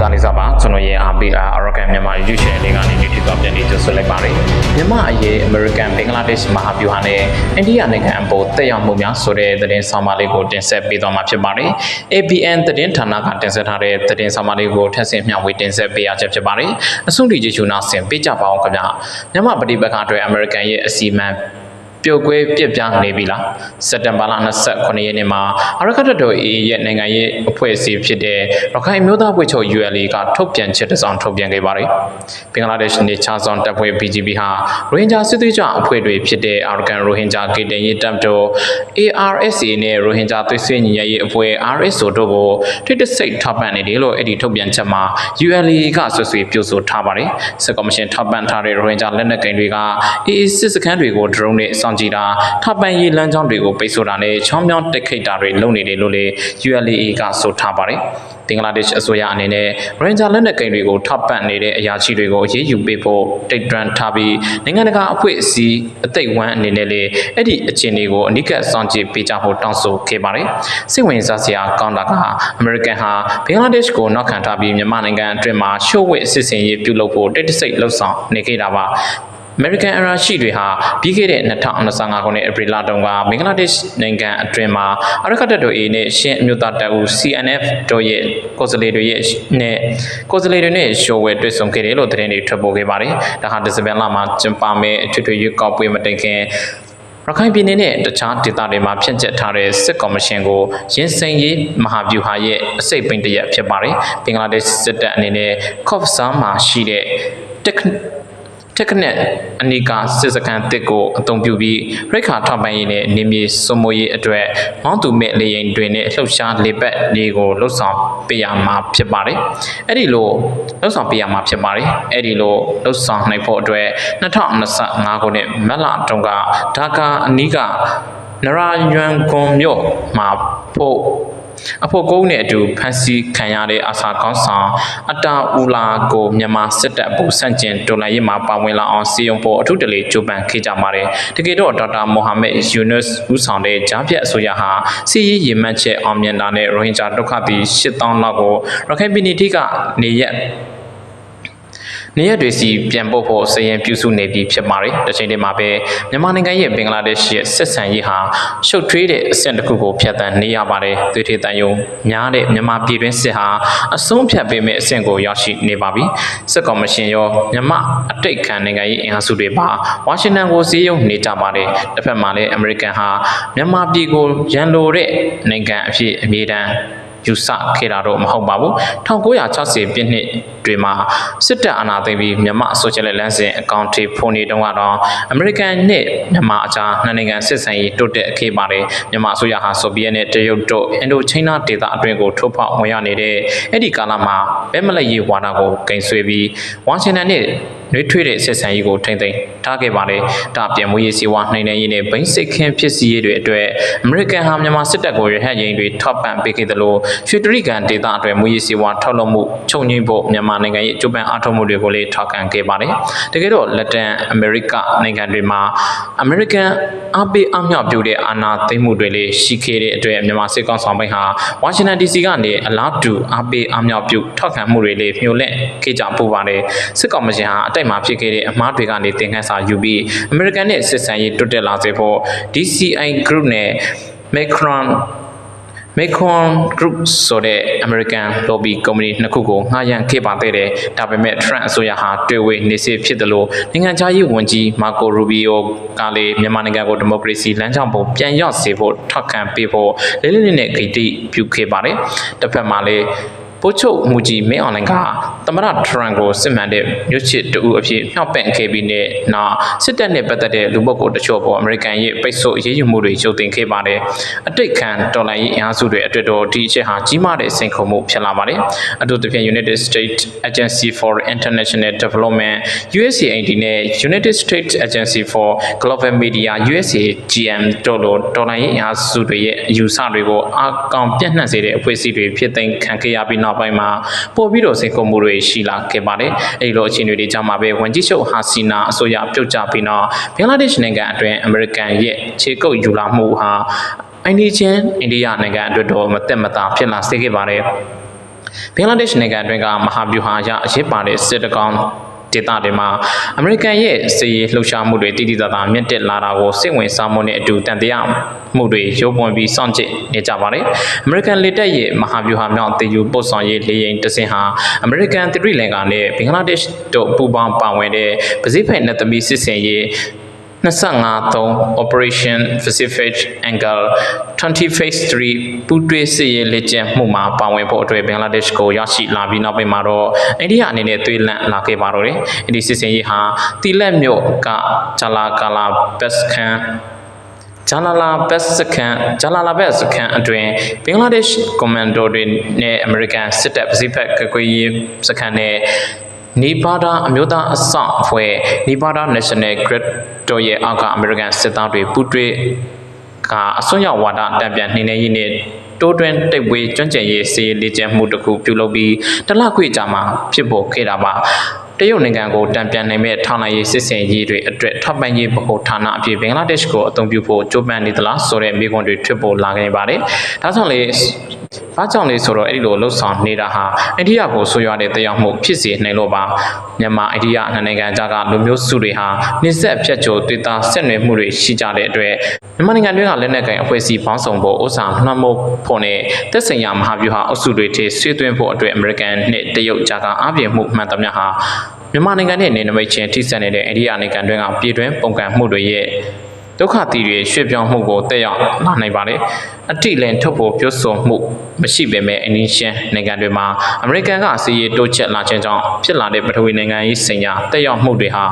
သားလေးစားပါကျွန်တော်ရဲ့ RPR Arakan မြန်မာ YouTube channel လေးကနေဒီတစ်တော့ပြန်ပြီးကြိုဆိုလိုက်ပါတယ်မြန်မာအရေး American Bangladesh မဟာဗျူဟာနဲ့အိန္ဒိယနိုင်ငံအပေါ်တက်ရောက်မှုများဆိုတဲ့သတင်းဆောင်မလေးကိုတင်ဆက်ပေးသွားမှာဖြစ်ပါတယ် ABN သတင်းဌာနကတင်ဆက်ထားတဲ့သတင်းဆောင်မလေးကိုထပ်ဆင့်မျှဝေတင်ဆက်ပေးရချက်ဖြစ်ပါတယ်အဆုံးထိကြည့်ရှုနာဆင်ပေးကြပါအောင်ခင်ဗျမြန်မာပဋိပက္ခအတွက် American ရဲ့အစီအမံ ပျော်ကွဲပြစ်ပြားနေပြီလားစက်တင်ဘာလ29ရက်နေ့မှာအရကတတော် AA ရဲ့နိုင်ငံရေးအဖွဲ့အစည်းဖြစ်တဲ့ရခိုင်မျိုးသားဖွဲ့ချုပ် ULA ကထုတ်ပြန်ချက်တစ်စောင်ထုတ်ပြန်ခဲ့ပါတယ်။ဘင်္ဂလားဒေ့ရှ်နေချာဇွန်တပ်ဖွဲ့ BGB ဟာရိုဟင်ဂျာစစ်သွေးကြွအဖွဲ့တွေဖြစ်တဲ့အာရကန်ရိုဟင်ဂျာကေတန်ရေးတပ်တော် ARSA နဲ့ရိုဟင်ဂျာသွေးဆွေးညီရဲ့အဖွဲ့ RSO တို့ကိုထိတ်တဆိတ်ထောက်ပံ့နေတယ်လို့အဲ့ဒီထုတ်ပြန်ချက်မှာ ULA ကဆွဆွေပြောဆိုထားပါတယ်။စစ်ကော်မရှင်ထောက်ပံ့ထားတဲ့ရိုဟင်ဂျာလက်နက်ကိန်းတွေက AA စစ်စခန်းတွေကို drone နဲ့စောင့်ကြည့်တာထောက်ပံ့ရေးလမ်းကြောင်းတွေကိုပိတ်ဆို့တာနဲ့ချောင်းမြောင်းတက်ခိတ်တာတွေလုပ်နေတယ်လို့လေ ULA ကဆိုထားပါတယ်။ဘင်္ဂလားဒေ့ရှ်အစိုးရအနေနဲ့ရိုဟင်ဂျာလက်နက်ကိန်းတွေကိုထောက်ပံ့နေတဲ့အရာရှိတွေကိုအရေးယူပေးဖို့တိတ်တရန်ထားပြီးနိုင်ငံတကာအဖွဲ့အစည်းအသိဝမ်းအနေနဲ့လေအဲ့ဒီအခြေအနေကိုအနိကစောင့်ကြည့်ပေးကြဖို့တောင်းဆိုခဲ့ပါတယ်။စိတ်ဝင်စားစရာကောင်းတာကအမေရိကန်ဟာဘင်္ဂလားဒေ့ရှ်ကိုနောက်ခံထားပြီးမြန်မာနိုင်ငံအတွင်းမှာရှို့ဝှက်စစ်စင်ရေးပြုလုပ်ဖို့တိတ်တဆိတ်လှုပ်ဆောင်နေခဲ့တာပါ။ American အရာရှိတွေဟာပြီးခဲ့တဲ့2025ခုနှစ်ဧပြီလတုန်းကဘင်္ဂလားဒေ့ရှ်နိုင်ငံအတွင်းမှာအရကတက်တို့ A နဲ့ရှင်းအမျိုးသားတပ်ဦး CNF တို့ရဲ့ကိုယ်စားလှယ်တွေရဲ့နဲ့ကိုယ်စားလှယ်တွေနဲ့ရှိုးဝဲတွေ့ဆုံခဲ့တယ်လို့သတင်းတွေထွက်ပေါ်ခဲ့ပါတယ်။ဒါဟာဒီဇင်ဘာလမှာကျင်းပမယ့်အထွေထွေရွေးကောက်ပွဲမတိုင်ခင်ရခိုင်ပြည်နယ်နဲ့တခြားဒေသတွေမှာဖြန့်ကျက်ထားတဲ့စစ်ကော်မရှင်ကိုရင်းစိန်ရေးမဟာဗျူဟာရဲ့အစိတ်ပိန်တရက်ဖြစ်ပါတယ်။ဘင်္ဂလားဒေ့ရှ်စစ်တပ်အနေနဲ့ Cox's မှာရှိတဲ့ tech တက်ကနက်အနီကစစ်စခန်းတစ်ကိုအသုံးပြုပြီးရိတ်ခါထောက်ပံ့ရေးနဲ့နေမြေစုံမရေးအတွက်မောင်းသူမဲ့လေရင်တွေနဲ့လှုပ်ရှားလေပတ်တွေကိုလှုပ်ဆောင်ပေးရမှာဖြစ်ပါတယ်။အဲ့ဒီလိုလှုပ်ဆောင်ပေးရမှာဖြစ်ပါတယ်။အဲ့ဒီလိုလှုပ်ဆောင်နိုင်ဖို့အတွက်2025ခုနှစ်မတ်လတုန်းကဒါကာအနီးကနရာယွမ်ကွန်မြို့မှာဖို့ အဖို့ကုန်းနဲ့အတူဖမ်းဆီးခံရတဲ့အာဆာကောင်းဆောင်အတာအူလာကိုမြန်မာစစ်တပ်ပူဆန့်ကျင်တော်လှန်ရေးမှာပါဝင်လာအောင်စီယုံဖို့အထုတလေကြိုးပမ်းခဲ့ကြပါတယ်တကယ်တော့ဒေါက်တာမိုဟာမက်ယူနွတ်ဦးဆောင်တဲ့ဂျားပြတ်အစိုးရဟာစီရေးရေမှတ်ချက်အောင်မြင်တာနဲ့ရိုဟင်ဂျာဒုက္ခသည်8000လောက်ကိုရခိုင်ပြည်နယ်ထိကနေရက် နေရက်တွေစီပြန်ပို့ဖို့စရင်ပြုစုနေပြီဖြစ်ပါတယ်။တစ်ချိန်တည်းမှာပဲမြန်မာနိုင်ငံရဲ့ဘင်္ဂလားဒေ့ရှ်ရဲ့ဆက်ဆံရေးဟာရှုပ်ထွေးတဲ့အဆင့်တစ်ခုကိုဖြတ်သန်းနေရပါတယ်။သွေးထေတန်ယုံများတဲ့မြန်မာပြည်တွင်းစစ်ဟာအဆုံးဖြတ်ပေးမယ့်အဆင့်ကိုရောက်ရှိနေပါပြီ။စစ်ကော်မရှင်ရောမြန်မာအတိတ်ခံနိုင်ငံရေးအင်အားစုတွေပါဝါရှင်တန်ကိုစီးရုံနေကြပါတယ်။တစ်ဖက်မှာလည်းအမေရိကန်ဟာမြန်မာပြည်ကိုရန်လိုတဲ့နိုင်ငံအဖြစ်အမြဲတမ်း ယူဆခဲ့တာတော့မဟုတ်ပါဘူး1960ပြည့်နှစ်တွေမှာစစ်တပ်အာဏာသိမ်းပြီးမြန်မာဆိုရှယ်လစ်လမ်းစဉ်အကောင့်တွေဖွင့်နေတုန်းကတော့အမေရိကန်နဲ့မြန်မာအကြားနှစ်နိုင်ငံစစ်ဆင်ရေးတိုးတက်ခဲ့ပါတယ်မြန်မာအစိုးရဟာဆိုဗီယက်နဲ့တရုတ်တို့အင်ဒိုချိနာဒေသအတွင်းကိုထိုးဖောက်ဝင်ရနေတဲ့အဲ့ဒီကာလမှာဘဲမလက်ရေးဝါဒကိုကင်ဆွေပြီးဝါရှင်တန်နဲ့နှွေးထွေးတဲ့ဆက်ဆံရေးကိုထိမ့်သိမ်းထားခဲ့ပါတယ်။ဒါပြန်မှုရေးစီဝါနှိမ်နှင်းရေးနဲ့ဘိန်းစိတ်ခင်းဖြစ်စီရေးတွေအတွက်အမေရိကန်ဟာမြန်မာစစ်တပ်ကိုရဟတ်ရင်တွေထောက်ပံ့ပေးခဲ့သလိုရွှေတရိကန်ဒေသအတွက်မှုရေးစီဝါထောက်လုပ်မှုချုပ်ငိမ့်ဖို့မြန်မာနိုင်ငံရဲ့အကျိုးပန်းအားထုတ်မှုတွေကိုလည်းထောက်ခံခဲ့ပါတယ်။တကယ်တော့လက်တန်အမေရိကနိုင်ငံတွေမှာအမေရိကန်အပေးအမြောက်ပြုတဲ့အာဏာသိမ်းမှုတွေလည်းရှိခဲ့တဲ့အတွက်မြန်မာစစ်ကောင်ဆောင်ပိုင်းဟာဝါရှင်တန် DC ကနေအလားတူအပေးအမြောက်ပြုထောက်ခံမှုတွေလည်းမျှော်လင့်ခဲ့ကြပူပါတယ်။စစ်ကောင်မရှင်ဟာအတိုက်မှာဖြစ်ခဲ့တဲ့အမှားတွေကနေသင်ခန်းစာယူပြီးအမေရိကန်နဲ့စစ်ဆန်ရေးတွတ်တက်လာစေဖို့ DCI Group နဲ့ Macron Macron Group ဆိုတဲ့ American Lobby Company နှစ်ခုကိုငှားရမ်းခဲ့ပါသေးတယ်။ဒါပေမဲ့ Trump အစိုးရဟာတွေ့ဝေနေစေဖြစ်တယ်လို့နိုင်ငံခြားရေးဝန်ကြီး Marco Rubio ကလည်းမြန်မာနိုင်ငံကိုဒီမိုကရေစီလမ်းကြောင်းပေါ်ပြန်ရောက်စေဖို့ထောက်ခံပေးဖို့လေးလေးနက်နက်ဂိတ်တိပြုခဲ့ပါတယ်။တစ်ဖက်မှာလည်းပို့ချုပ်မူကြီးမင်းအွန်လိုင်းက သမရထရန်ကိုစစ်မှန်တဲ့မြို့ချစ်တူအဖြစ်နှောက်ပင့်ခဲ့ပြီးတဲ့နောက်စစ်တပ်နဲ့ပတ်သက်တဲ့လူပုဂ္ဂိုလ်တချို့ပေါ်အမေရိကန်ရဲ့ပိတ်ဆို့အရေးယူမှုတွေရုပ်သိမ်းခဲ့ပါတယ်။အတိတ်ခံတော်လှန်ရေးအင်အားစုတွေအတွက်တော့ဒီအချက်ဟာကြီးမားတဲ့စိန်ခေါ်မှုဖြစ်လာပါတယ်။အထူးသဖြင့် United States Agency for International Development USAID နဲ့ United States Agency for Global Media USAGM တို့လိုတော်လှန်ရေးအင်အားစုတွေရဲ့အယူဆတွေကိုအကောင်ပြန့်နှံ့စေတဲ့အဖွဲ့အစည်းတွေဖြစ်သိမ်းခံခဲ့ရပြီးနောက်ပိုင်းမှာပို့ပြီးတော့စိန်ခေါ်မှုတွေရှိလာခဲ့ပါတယ်။အဲဒီလိုအခြေအနေတွေကြောင့်မှာပဲဝန်ကြီးချုပ်ဟာစီနာအစိုးရပြုတ်ကျပြီးနောက်ဘင်္ဂလားဒေ့ရှ်နိုင်ငံအတွင်းအမေရိကန်ရဲ့ခြေကုပ်ယူလာမှုဟာအိန္ဒိယချင်းအိန္ဒိယနိုင်ငံအတွက်တော့မသက်မသာဖြစ်လာစေခဲ့ပါတယ်။ဘင်္ဂလားဒေ့ရှ်နိုင်ငံအတွင်းကမဟာဗျူဟာအရအရေးပါတဲ့စစ်တကောင် ဒေသတွေမှာအမေရိကန်ရဲ့စီရေးလှုပ်ရှားမှုတွေတည်တည်သားသားမြင့်တက်လာတာကိုစိတ်ဝင်စားမှုနဲ့အတူတန်တရားမှုတွေရုပ်ပွန်ပြီးစောင့်ကြည့်နေကြပါတယ်။အမေရိကန်လေတပ်ရဲ့မဟာဗျူဟာမြောက်တည်ယူပို့ဆောင်ရေးလေယာဉ်တစ်စင်းဟာအမေရိကန်သီရိလင်္ကာနဲ့ဘင်္ဂလားဒေ့ရှ်တို့ပူးပေါင်းပါဝင်တဲ့ပစိဖိတ်နဲ့သမီးစစ်စင်ရေး 25-3 Operation Pacific Angle 20 Phase 3ပူးတွဲစစ်ရေးလက်ကျင့်မှုမှာပါဝင်ဖို့အတွက်ဘင်္ဂလားဒေ့ရှ်ကိုရောက်ရှိလာပြီးနောက်ပိုင်းမှာတော့အိန္ဒိယအနေနဲ့သွေးလန့်လာခဲ့ပါတော့တယ်။ဒီစစ်စင်ရေးဟာတီလက်မြို့ကဂျလာကာလာဘက်စခန်ဂျာလာလာဘက်စခန်ဂျာလာလာဘက်စခန်အတွင်ဘင်္ဂလားဒေ့ရှ်ကွန်မန်ဒိုတွေနဲ့အမေရိကန်စစ်တပ်ပစိဖိတ်ကကွေးရေးစခန်နဲ့ နီပါဒါအမျိုးသားအစောင့်အဖွဲ့နီပါဒါ National Grid တို့ရဲ့အောက်က အမေရိကန်စစ်သားတွေပူးတွဲကအစွန်းရောက်ဝါဒတံပြန်နှိမ့်နေရေးနဲ့တိုးတွင်တိတ်ဝေးကျွမ်းကျင်ရေးစီးလေ့ကျင့်မှုတစ်ခုပြုလုပ်ပြီးတလခွေကြာမှာဖြစ်ပေါ်ခဲ့တာပါ တရုတ်နိုင်ငံကိုတံပြန်နိုင်မဲ့ထောင်လိုက်ရေးစစ်စင်ရေးတွေအတွက်ထောက်ပံ့ရေးဗဟိုဌာနအဖြစ်ဘင်္ဂလားဒေ့ရှ်ကိုအသုံးပြုဖို့ကြိုးပမ်းနေသလားဆိုတဲ့မိကွန်းတွေထွက်ပေါ်လာခဲ့ပါတယ်။ဒါကြောင့်လေဘာကြောင့်လဲဆိုတော့အဲ့ဒီလိုလှုပ်ဆောင်နေတာဟာအိန္ဒိယကိုဆိုရွာတဲ့တရားမှုဖြစ်စေနိုင်လို့ပါမြန်မာအိန္ဒိယနှစ်နိုင်ငံကြားကလူမျိုးစုတွေဟာနှိစက်ဖြတ်ကျော်တွေ့တာဆက်နွယ်မှုတွေရှိကြတဲ့အတွက်မြန်မာနိုင်ငံတွင်းကလက်နက်ကိုင်အဖွဲ့အစည်းပေါင်းစုံဖို့ဥစားနှမ်းမို့ဖို့နဲ့သက်ဆိုင်ရာမဟာဗျူဟာအုပ်စုတွေထိဆွေးသွင်းဖို့အတွက်အမေရိကန်နဲ့တရုတ်ကြားကအားပြည့်မှုမှန်သမျှဟာ မြန်မာနိုင်ငံနဲ့နေနမိတ်ချင်းထိစပ်နေတဲ့အိန္ဒိယနိုင်ငံတွင်းကပြည်တွင်းပုံကံမှုတွေရဲ့ဒုက္ခတီတွေရွှေ့ပြောင်းမှုကိုတက်ရောက်လာနိုင်ပါတယ်။အတိလင်ထုတ်ဖို့ပြောဆိုမှုမရှိပေမဲ့အင်းရှင်းနိုင်ငံတွေမှာအမေရိကန်ကစီးရီတိုးချက်လာခြင်းကြောင့်ဖြစ်လာတဲ့ပထဝီနိုင်ငံရေးဆိုင်ရာတက်ရောက်မှုတွေဟာ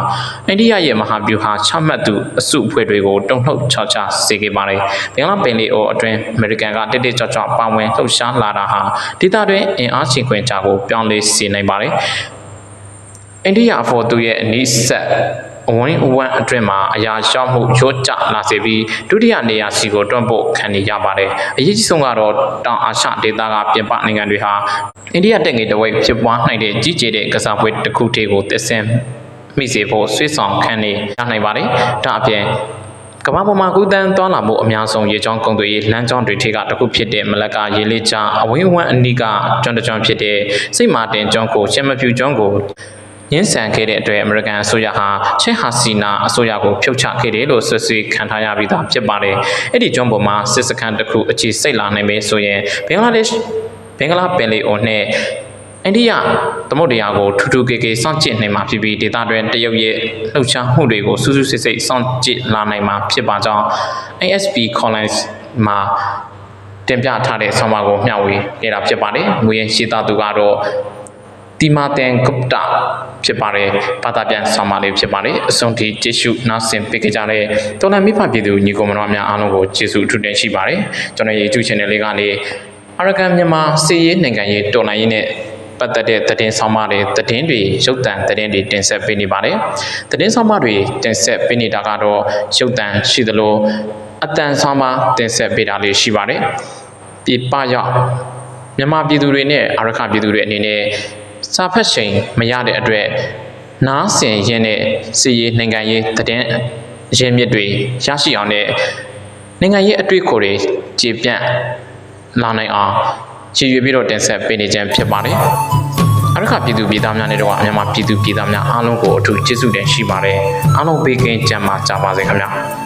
အိန္ဒိယရဲ့မဟာဗျူဟာချမှတ်သူအစုအဖွဲ့တွေကိုတုံ့နှုတ်ချောချစေခဲ့ပါတယ်။ဘင်္ဂလားပင်လီအိုအတွင်းအမေရိကန်ကတိတိကျကျပါဝင်လှုပ်ရှားလာတာဟာဒေသတွင်းအင်အားချိန်ခွင်ကြကိုပြောင်းလဲစေနိုင်ပါတယ်။ အိန္ဒိယအဖို့သူရဲ့အနည်းဆက်အဝင်းအဝန်းအတွင်းမှာအရာရှောက်မှုရိုးကျလာစေပြီးဒုတိယနေရာစီကိုတွန်းပို့ခံနေရပါတယ်။အရေးကြီးဆုံးကတော့တောင်အာရှဒေသကပြင်ပနိုင်ငံတွေဟာအိန္ဒိယတက်ငယ်တဝိတ်ဖြစ်ပွားနိုင်တဲ့ကြီးကျယ်တဲ့ကစားပွဲတစ်ခုတည်းကိုတက်ဆင်းမိစေဖို့ဆွေးဆောင်ခံနေရနိုင်ပါတယ်။ဒါအပြင်ကမ္ဘာပေါ်မှာကူးတန်းသွားလာမှုအများဆုံးရေချောင်းကုန်သွယ်ရေးလမ်းကြောင်းတွေထိကတစ်ခုဖြစ်တဲ့မလက်ကရေလေးချအဝင်းဝန်းအနီးကကျွန်းတစ်ကျွန်းဖြစ်တဲ့စိတ်မာတင်ကျွန်းကိုရှမ်းမဖြူကျွန်းကို ရင်းဆန်ခဲ့တဲ့အတွက်အမေရိကန်အစိုးရဟာချစ်ဟာစီနာအစိုးရကိုဖြုတ်ချခဲ့တယ်လို့ဆွဆွေးခံထားရပြီးသားဖြစ်ပါတယ်။အဲ့ဒီကျွန်းပေါ်မှာစစ်စခန်းတစ်ခုအခြေစိတ်လာနိုင်ပြီဆိုရင်ဘင်္ဂလားဒေ့ရှ်ဘင်္ဂလားပင်လီအိုနဲ့အိန္ဒိယသမုဒ္ဒရာကိုထူးထူးကေကေစောင့်ကြည့်နိုင်မှာဖြစ်ပြီးဒေသတွင်းတရုတ်ရဲ့လှုပ်ရှားမှုတွေကိုစူးစူးစစ်စစ်စောင့်ကြည့်လာနိုင်မှာဖြစ်ပါကြောင်း ASP Collins မှာတင်ပြထားတဲ့ဆောင်းပါးကိုမျှဝေခဲ့တာဖြစ်ပါတယ်။ငွေရရှိသားသူကတော့ တီမာတန်ဂုပတာဖြစ်ပါတယ်ဘာသာပြန်ဆောင်းပါလေးဖြစ်ပါတယ်အဆုံးထိကျေးဇူးနားဆင်ပေးကြတဲ့တော်လန်မိဖပြည်သူညီကောင်မတော်များအားလုံးကိုကျေးဇူးအထူးတင်ရှိပါတယ်ကျွန်တော်ရဲ့ YouTube channel လေးကနေအရကန်မြန်မာစီးရေးနိုင်ငံရေးတော်လှန်ရေးနဲ့ပတ်သက်တဲ့သတင်းဆောင်မတွေသတင်းတွေရုပ်သံသတင်းတွေတင်ဆက်ပေးနေပါတယ်သတင်းဆောင်မတွေတင်ဆက်ပေးနေတာကတော့ရုပ်သံရှိသလိုအတန်ဆောင်မတင်ဆက်ပေးတာလေးရှိပါတယ်ပြပရောက်မြန်မာပြည်သူတွေနဲ့အာရခပြည်သူတွေအနေနဲ့ စာဖတ်ချိန်မရတဲ့အတွက်နားဆင်ရင်းနဲ့စီရေးနိုင်ငံရေးသတင်းရင်းမြစ်တွေရရှိအောင်နဲ့နိုင်ငံရေးအတွေ့အခေါ်တွေကြည်ပြန့်လာနိုင်အောင်ရည်ရွယ်ပြီးတော့တင်ဆက်ပေးနေခြင်းဖြစ်ပါတယ်။အရခပြည်သူပြည်သားများနဲ့တော့မြန်မာပြည်သူပြည်သားများအားလုံးကိုအထူးကျေးဇူးတင်ရှိပါတယ်။အားလုံးဘေးကင်းကြပါကြပါစေခင်ဗျာ။